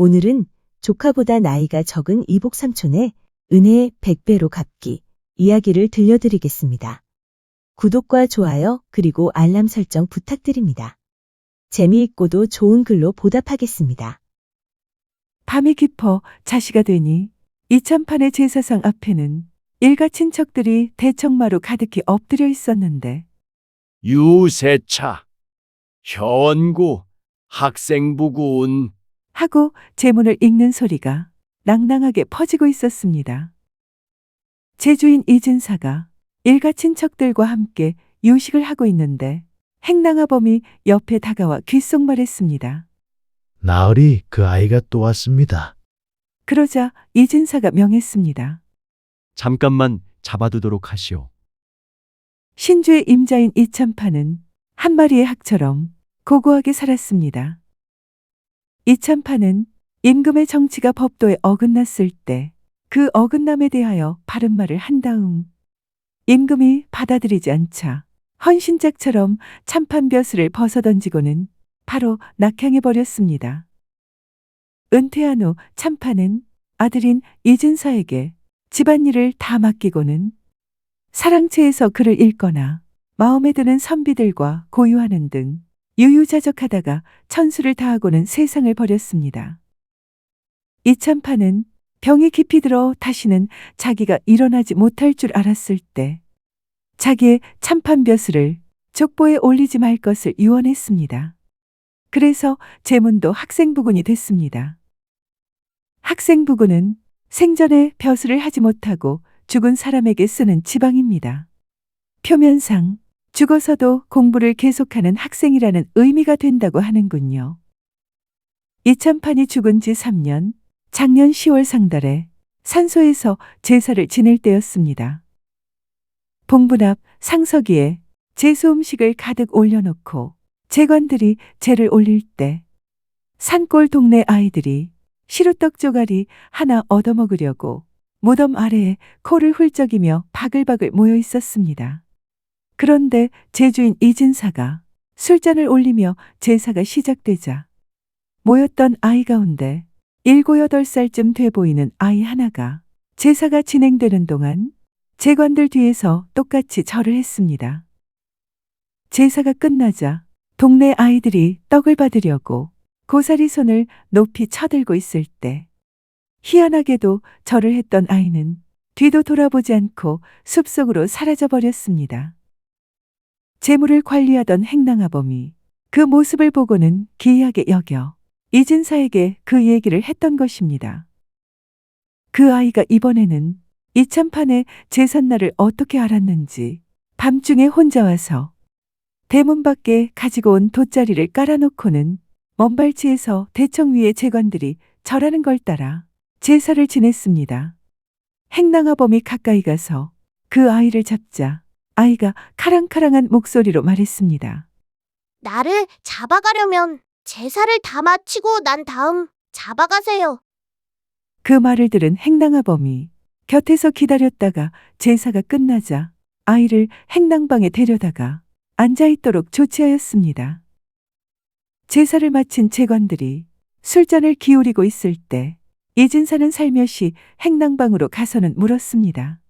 오늘은 조카보다 나이가 적은 이복 삼촌의 은혜의 100배로 갚기 이야기를 들려드리겠습니다. 구독과 좋아요 그리고 알람 설정 부탁드립니다. 재미있고도 좋은 글로 보답하겠습니다. 밤이 깊어 자시가 되니 이참판의 제사상 앞에는 일가 친척들이 대청마로 가득히 엎드려 있었는데 유세차, 현구, 학생부군, 하고 제문을 읽는 소리가 낭낭하게 퍼지고 있었습니다. 제주인 이진사가 일가 친척들과 함께 유식을 하고 있는데 행랑아범이 옆에 다가와 귓속말했습니다. 나으리 그 아이가 또 왔습니다. 그러자 이진사가 명했습니다. 잠깐만 잡아두도록 하시오. 신주의 임자인 이참판은 한 마리의 학처럼 고고하게 살았습니다. 이참판은 임금의 정치가 법도에 어긋났을 때 그 어긋남에 대하여 바른 말을 한 다음 임금이 받아들이지 않자 헌신짝처럼 참판 벼슬을 벗어던지고는 바로 낙향해 버렸습니다. 은퇴한 후 참판은 아들인 이진사에게 집안일을 다 맡기고는 사랑채에서 글을 읽거나 마음에 드는 선비들과 고유하는 등 유유자적하다가 천수를 다하고는 세상을 버렸습니다. 이참판은 병이 깊이 들어 다시는 자기가 일어나지 못할 줄 알았을 때 자기의 참판 벼슬을 족보에 올리지 말 것을 유언했습니다. 그래서 제문도 학생부군이 됐습니다. 학생부군은 생전에 벼슬을 하지 못하고 죽은 사람에게 쓰는 지방입니다. 표면상 죽어서도 공부를 계속하는 학생이라는 의미가 된다고 하는군요. 이참판이 죽은 지 3년, 작년 10월 상달에 산소에서 제사를 지낼 때였습니다. 봉분 앞 상석위에 제수 음식을 가득 올려놓고 재관들이 제를 올릴 때 산골 동네 아이들이 시루떡 조가리 하나 얻어먹으려고 무덤 아래에 코를 훌쩍이며 바글바글 모여 있었습니다. 그런데 제주인 이진사가 술잔을 올리며 제사가 시작되자 모였던 아이 가운데 일곱 여덟 살쯤 돼 보이는 아이 하나가 제사가 진행되는 동안 재관들 뒤에서 똑같이 절을 했습니다. 제사가 끝나자 동네 아이들이 떡을 받으려고 고사리 손을 높이 쳐들고 있을 때 희한하게도 절을 했던 아이는 뒤도 돌아보지 않고 숲속으로 사라져 버렸습니다. 재물을 관리하던 행랑아범이 그 모습을 보고는 기이하게 여겨 이진사에게 그 얘기를 했던 것입니다. 그 아이가 이번에는 이참판의 제삿날을 어떻게 알았는지 밤중에 혼자 와서 대문 밖에 가지고 온 돗자리를 깔아놓고는 먼발치에서 대청 위의 재관들이 절하는 걸 따라 제사를 지냈습니다. 행랑아범이 가까이 가서 그 아이를 잡자 아이가 카랑카랑한 목소리로 말했습니다. 나를 잡아가려면 제사를 다 마치고 난 다음 잡아가세요. 그 말을 들은 행랑아범이 곁에서 기다렸다가 제사가 끝나자 아이를 행랑방에 데려다가 앉아있도록 조치하였습니다. 제사를 마친 재관들이 술잔을 기울이고 있을 때 이진사는 살며시 행랑방으로 가서는 물었습니다.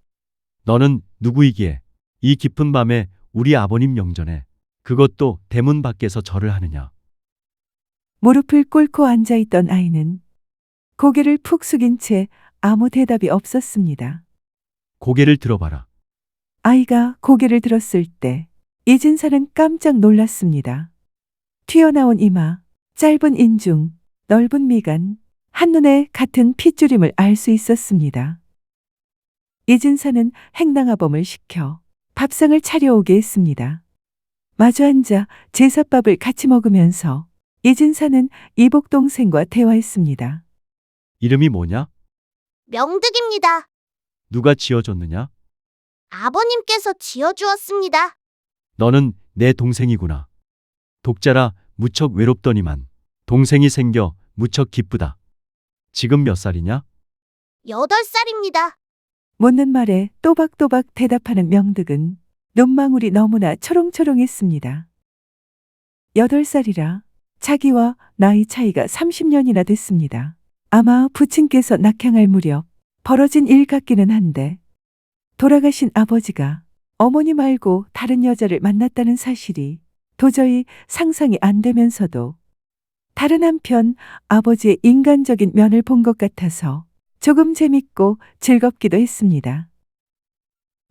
너는 누구이기에 이 깊은 밤에 우리 아버님 영전에 그것도 대문 밖에서 절을 하느냐? 무릎을 꿇고 앉아 있던 아이는 고개를 푹 숙인 채 아무 대답이 없었습니다. 고개를 들어봐라. 아이가 고개를 들었을 때 이진사는 깜짝 놀랐습니다. 튀어나온 이마, 짧은 인중, 넓은 미간, 한눈에 같은 핏줄임을 알 수 있었습니다. 이진사는 행랑아범을 시켜 밥상을 차려오게 했습니다. 마주 앉아 제사밥을 같이 먹으면서 이진사는 이복 동생과 대화했습니다. 이름이 뭐냐? 명득입니다. 누가 지어줬느냐? 아버님께서 지어주었습니다. 너는 내 동생이구나. 독자라 무척 외롭더니만 동생이 생겨 무척 기쁘다. 지금 몇 살이냐? 여덟 살입니다. 묻는 말에 또박또박 대답하는 명득은 눈망울이 너무나 초롱초롱했습니다. 여덟 살이라 자기와 나이 차이가 30년이나 됐습니다. 아마 부친께서 낙향할 무렵 벌어진 일 같기는 한데 돌아가신 아버지가 어머니 말고 다른 여자를 만났다는 사실이 도저히 상상이 안 되면서도 다른 한편 아버지의 인간적인 면을 본 것 같아서 조금 재밌고 즐겁기도 했습니다.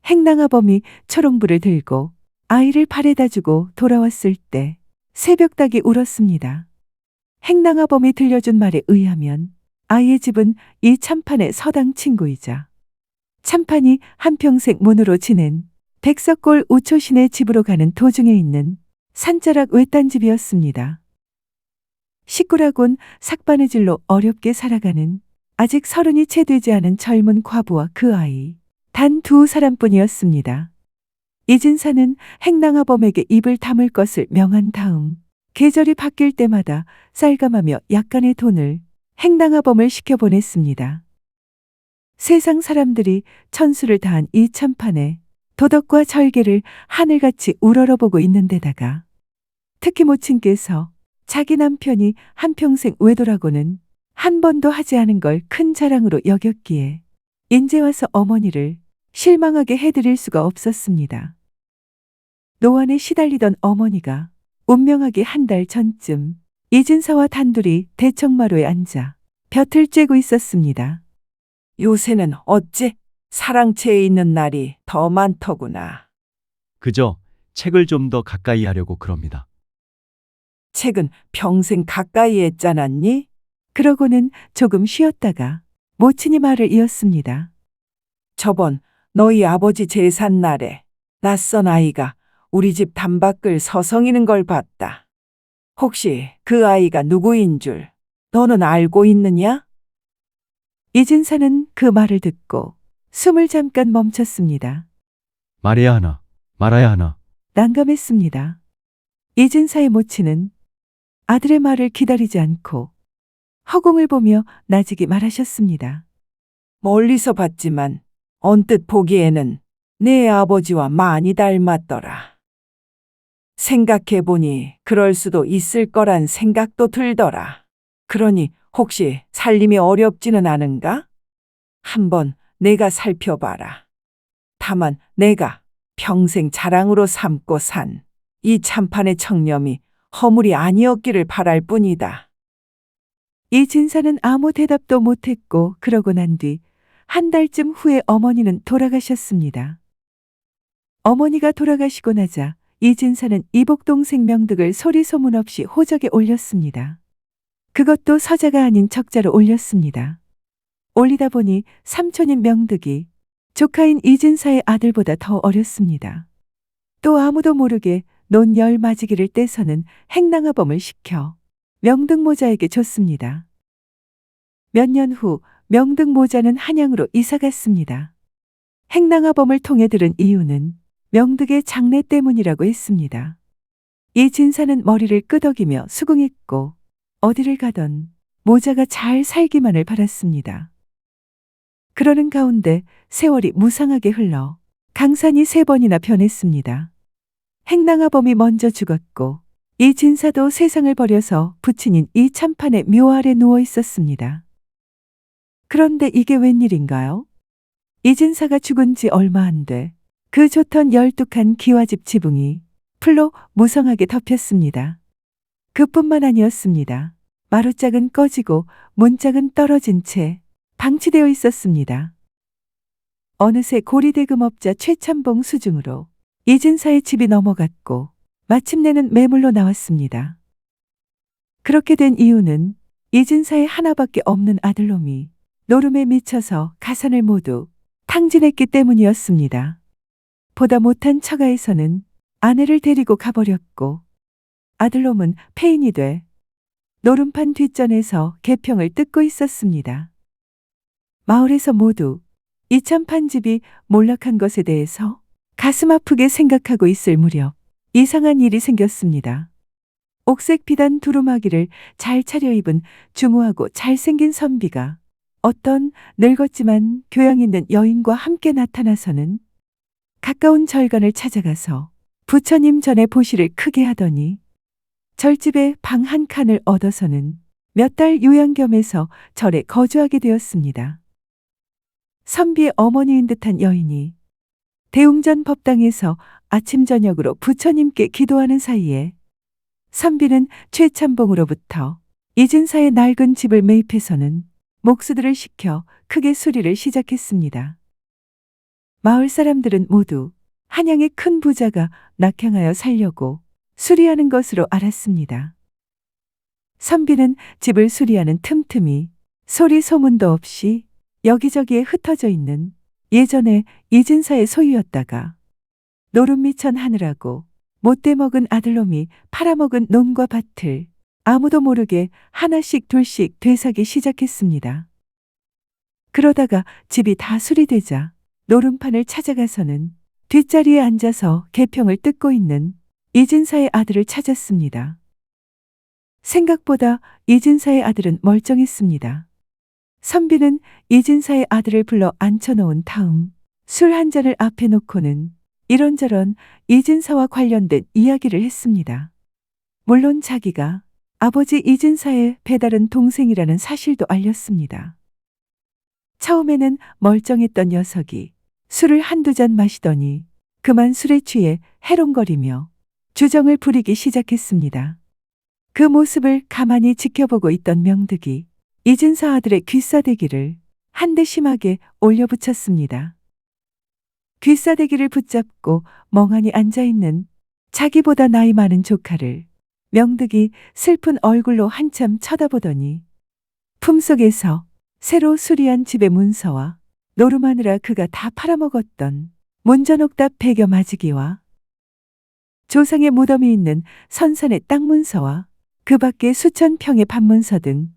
행랑아범이 초롱불을 들고 아이를 발에다 주고 돌아왔을 때 새벽닭이 울었습니다. 행랑아범이 들려준 말에 의하면 아이의 집은 이 참판의 서당 친구이자 참판이 한평생 문으로 지낸 백석골 우초신의 집으로 가는 도중에 있는 산자락 외딴 집이었습니다. 식구라곤 삭바느질로 어렵게 살아가는 아직 서른이 채 되지 않은 젊은 과부와 그 아이 단 두 사람뿐이었습니다. 이진사는 행랑아범에게 입을 다물 것을 명한 다음 계절이 바뀔 때마다 쌀감하며 약간의 돈을 행랑아범을 시켜보냈습니다. 세상 사람들이 천수를 다한 이 참판에 도덕과 절개를 하늘같이 우러러보고 있는 데다가 특히 모친께서 자기 남편이 한평생 외도라고는 한 번도 하지 않은 걸 큰 자랑으로 여겼기에 인제 와서 어머니를 실망하게 해드릴 수가 없었습니다. 노안에 시달리던 어머니가 운명하게 한달 전쯤 이진사와 단둘이 대청마루에 앉아 볕을 쬐고 있었습니다. 요새는 어째 사랑채에 있는 날이 더 많더구나. 그저 책을 좀 더 가까이 하려고 그럽니다. 책은 평생 가까이 했잖았니? 그러고는 조금 쉬었다가 모친이 말을 이었습니다. 저번 너희 아버지 제산 날에 낯선 아이가 우리 집 단밖을 서성이는 걸 봤다. 혹시 그 아이가 누구인 줄 너는 알고 있느냐? 이진사는 그 말을 듣고 숨을 잠깐 멈췄습니다. 말해야 하나, 말아야 하나. 난감했습니다. 이진사의 모친은 아들의 말을 기다리지 않고 허공을 보며 나직이 말하셨습니다. 멀리서 봤지만 언뜻 보기에는 내 아버지와 많이 닮았더라. 생각해보니 그럴 수도 있을 거란 생각도 들더라. 그러니 혹시 살림이 어렵지는 않은가? 한번 내가 살펴봐라. 다만 내가 평생 자랑으로 삼고 산 이 참판의 청렴이 허물이 아니었기를 바랄 뿐이다. 이 진사는 아무 대답도 못했고 그러고 난 뒤 한 달쯤 후에 어머니는 돌아가셨습니다. 어머니가 돌아가시고 나자 이 진사는 이복 동 생 명득을 소리 소문 없이 호적에 올렸습니다. 그것도 서자가 아닌 적자로 올렸습니다. 올리다 보니 삼촌인 명득이 조카인 이진사의 아들보다 더 어렸습니다. 또 아무도 모르게 논 열 맞이기를 떼서는 행랑아범을 시켜 명득 모자에게 줬습니다. 몇 년 후 명득 모자는 한양으로 이사 갔습니다. 행랑아범을 통해 들은 이유는 명득의 장래 때문이라고 했습니다. 이 진사는 머리를 끄덕이며 수긍했고 어디를 가던 모자가 잘 살기만을 바랐습니다. 그러는 가운데 세월이 무상하게 흘러 강산이 세 번이나 변했습니다. 행랑아범이 먼저 죽었고 이 진사도 세상을 버려서 부친인 이 참판의 묘 아래 누워 있었습니다. 그런데 이게 웬일인가요? 이 진사가 죽은 지 얼마 안 돼. 그 좋던 열뚝한 기와집 지붕이 풀로 무성하게 덮였습니다. 그뿐만 아니었습니다. 마루짝은 꺼지고 문짝은 떨어진 채 방치되어 있었습니다. 어느새 고리대금업자 최참봉 수중으로 이진사의 집이 넘어갔고 마침내는 매물로 나왔습니다. 그렇게 된 이유는 이진사의 하나밖에 없는 아들놈이 노름에 미쳐서 가산을 모두 탕진했기 때문이었습니다. 보다 못한 처가에서는 아내를 데리고 가버렸고 아들놈은 폐인이 돼 노름판 뒷전에서 개평을 뜯고 있었습니다. 마을에서 모두 이참판 집이 몰락한 것에 대해서 가슴 아프게 생각하고 있을 무렵 이상한 일이 생겼습니다. 옥색 비단 두루마기를 잘 차려입은 중후하고 잘생긴 선비가 어떤 늙었지만 교양 있는 여인과 함께 나타나서는 가까운 절간을 찾아가서 부처님 전에 보시를 크게 하더니 절집에 방 한 칸을 얻어서는 몇 달 요양 겸해서 절에 거주하게 되었습니다. 선비의 어머니인 듯한 여인이 대웅전 법당에서 아침 저녁으로 부처님께 기도하는 사이에 선비는 최참봉으로부터 이진사의 낡은 집을 매입해서는 목수들을 시켜 크게 수리를 시작했습니다. 마을 사람들은 모두 한양의 큰 부자가 낙향하여 살려고 수리하는 것으로 알았습니다. 선비는 집을 수리하는 틈틈이 소리 소문도 없이 여기저기에 흩어져 있는 예전에 이진사의 소유였다가 노름 미천 하느라고 못돼 먹은 아들놈이 팔아먹은 논과 밭을 아무도 모르게 하나씩 둘씩 되사기 시작했습니다. 그러다가 집이 다 수리되자 노름판을 찾아가서는 뒷자리에 앉아서 개평을 뜯고 있는 이진사의 아들을 찾았습니다. 생각보다 이진사의 아들은 멀쩡했습니다. 선비는 이진사의 아들을 불러 앉혀놓은 다음 술 한 잔을 앞에 놓고는 이런저런 이진사와 관련된 이야기를 했습니다. 물론 자기가 아버지 이진사의 배다른 동생이라는 사실도 알렸습니다. 처음에는 멀쩡했던 녀석이 술을 한두 잔 마시더니 그만 술에 취해 해롱거리며 주정을 부리기 시작했습니다. 그 모습을 가만히 지켜보고 있던 명득이 이진사 아들의 귀싸대기를 한 대 심하게 올려붙였습니다. 귀싸대기를 붙잡고 멍하니 앉아있는 자기보다 나이 많은 조카를 명득이 슬픈 얼굴로 한참 쳐다보더니 품속에서 새로 수리한 집의 문서와 노름하느라 그가 다 팔아먹었던 문전옥답 배겨 맞으기와 조상의 무덤이 있는 선산의 땅 문서와 그 밖에 수천 평의 판문서 등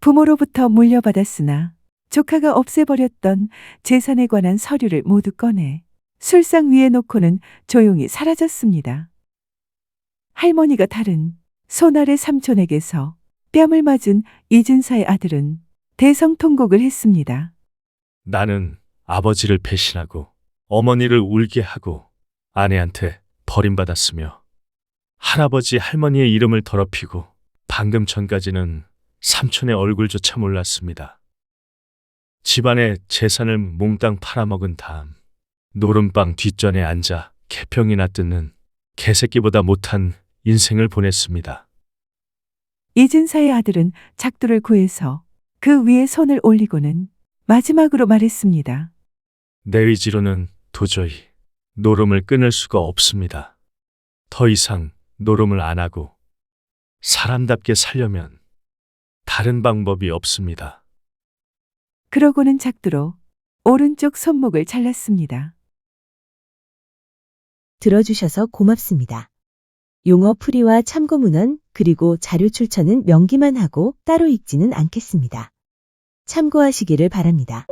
부모로부터 물려받았으나 조카가 없애버렸던 재산에 관한 서류를 모두 꺼내 술상 위에 놓고는 조용히 사라졌습니다. 할머니가 다른 손아래 삼촌에게서 뺨을 맞은 이진사의 아들은 대성통곡을 했습니다. 나는 아버지를 배신하고 어머니를 울게 하고 아내한테 버림받았으며 할아버지 할머니의 이름을 더럽히고 방금 전까지는 삼촌의 얼굴조차 몰랐습니다. 집안의 재산을 몽땅 팔아먹은 다음 노름방 뒷전에 앉아 개평이나 뜯는 개새끼보다 못한 인생을 보냈습니다. 이진사의 아들은 작두를 구해서 그 위에 손을 올리고는 마지막으로 말했습니다. 내 의지로는 도저히 노름을 끊을 수가 없습니다. 더 이상 노름을 안 하고 사람답게 살려면 다른 방법이 없습니다. 그러고는 작두로 오른쪽 손목을 잘랐습니다. 들어주셔서 고맙습니다. 용어 풀이와 참고 문헌 그리고 자료 출처는 명기만 하고 따로 읽지는 않겠습니다. 참고하시기를 바랍니다.